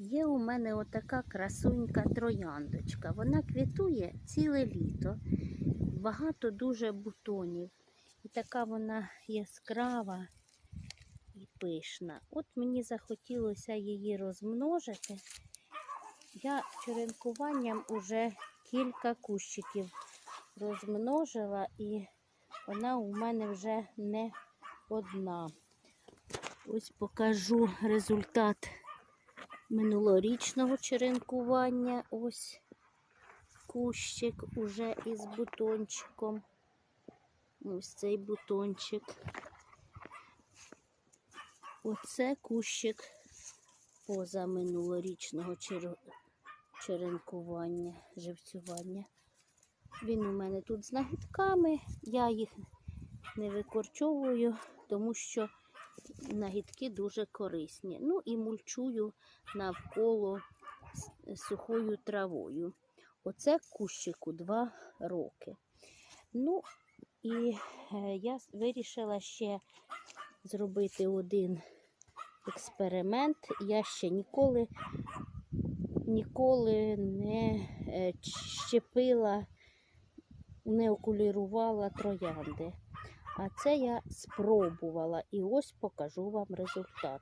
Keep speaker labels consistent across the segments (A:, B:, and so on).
A: Є у мене отака красунька трояндочка. Вона квітує ціле літо. Багато дуже бутонів. І така вона яскрава і пишна. От мені захотілося її розмножити. Я черенкуванням уже кілька кущиків розмножила, і вона у мене вже не одна. Ось покажу результат минулорічного черенкування. Ось кущик уже із бутончиком. Ось цей бутончик. Оце кущик поза минулорічного чер... черенкування, живцювання. Він у мене тут з нагідками. Я їх не викорчовую, тому що нагідки дуже корисні. Ну і мульчую навколо сухою травою. Оце кущику 2 роки. Ну, і е, я вирішила ще зробити один експеримент. Я ще ніколи, ніколи не е, щепила, не окулірувала троянди. А це я спробувала і ось покажу вам результат.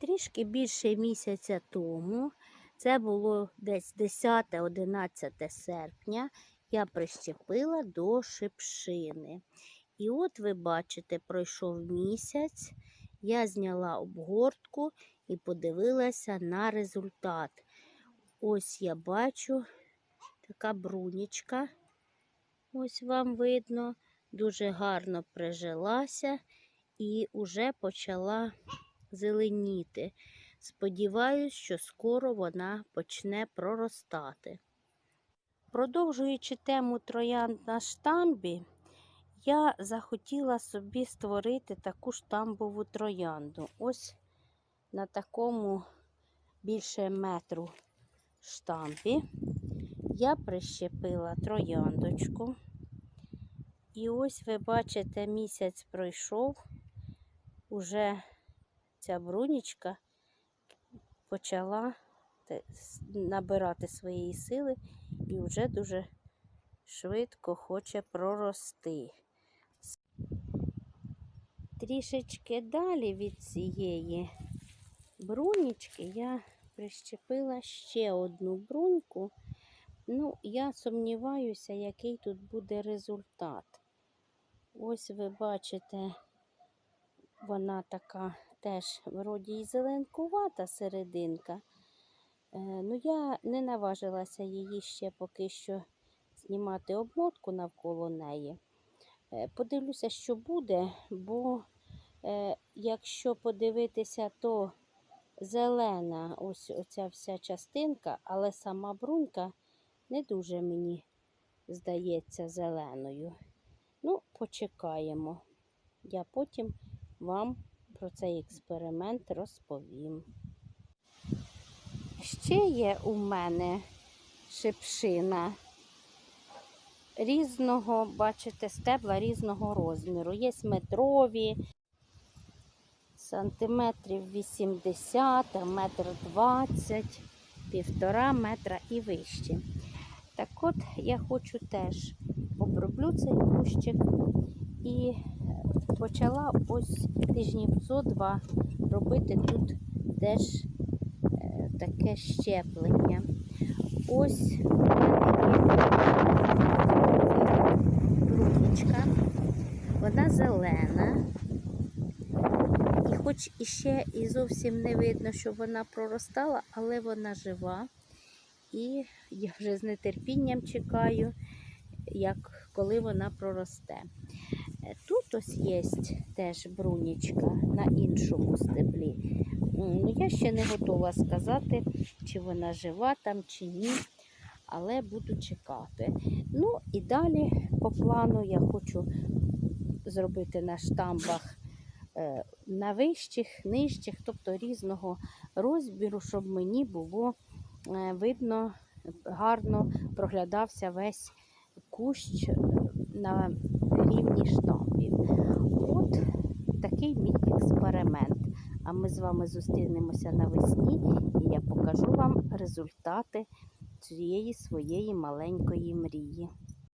A: Трішки більше місяця тому, це було десь 10-11 серпня, я прищепила до шипшини. І от ви бачите, пройшов місяць, я зняла обгортку і подивилася на результат. Ось я бачу така брунічка. Ось вам видно, дуже гарно прижилася і вже почала зеленіти. Сподіваюсь, що скоро вона почне проростати. Продовжуючи тему троянд на штамбі, я захотіла собі створити таку штамбову троянду. Ось на такому більше метру штамбі я прищепила трояндочку. І ось ви бачите, місяць пройшов, уже ця брунічка почала набирати своєї сили і вже дуже швидко хоче прорости. Трішечки далі від цієї брунічки я прищепила ще одну бруньку. Ну, я сумніваюся, який тут буде результат. Ось ви бачите, вона така теж вроді і зеленкувата серединка. Е, ну, я не наважилася її ще поки що знімати обмотку навколо неї. Е, подивлюся, що буде, бо е, якщо подивитися, то зелена ось оця вся частинка, але сама брунька не дуже мені здається зеленою. Ну, почекаємо. Я потім вам про цей експеримент розповім. Ще є у мене шипшина різного, бачите, стебла різного розміру. Є метрові, сантиметрів 80, метр 20, півтора метра і вище. Так от я хочу теж оброблю цей кущик і почала ось тижнів зо два робити тут теж е, таке щеплення. Ось брунічка, вона зелена. І хоч іще і зовсім не видно, що вона проростала, але вона жива. І я вже з нетерпінням чекаю, як коли вона проросте. Е, Тут ось є теж брунічка на іншому стеблі. Ну, я ще не готова сказати, чи вона жива там, чи ні, але буду чекати. Ну і далі по плану я хочу зробити на штамбах е, на вищих, нижчих, тобто різного розміру, щоб мені було видно, гарно проглядався весь кущ е, на рівні штампів. От такий мій експеримент. А ми з вами зустрінемося навесні, і я покажу вам результати цієї своєї маленької мрії.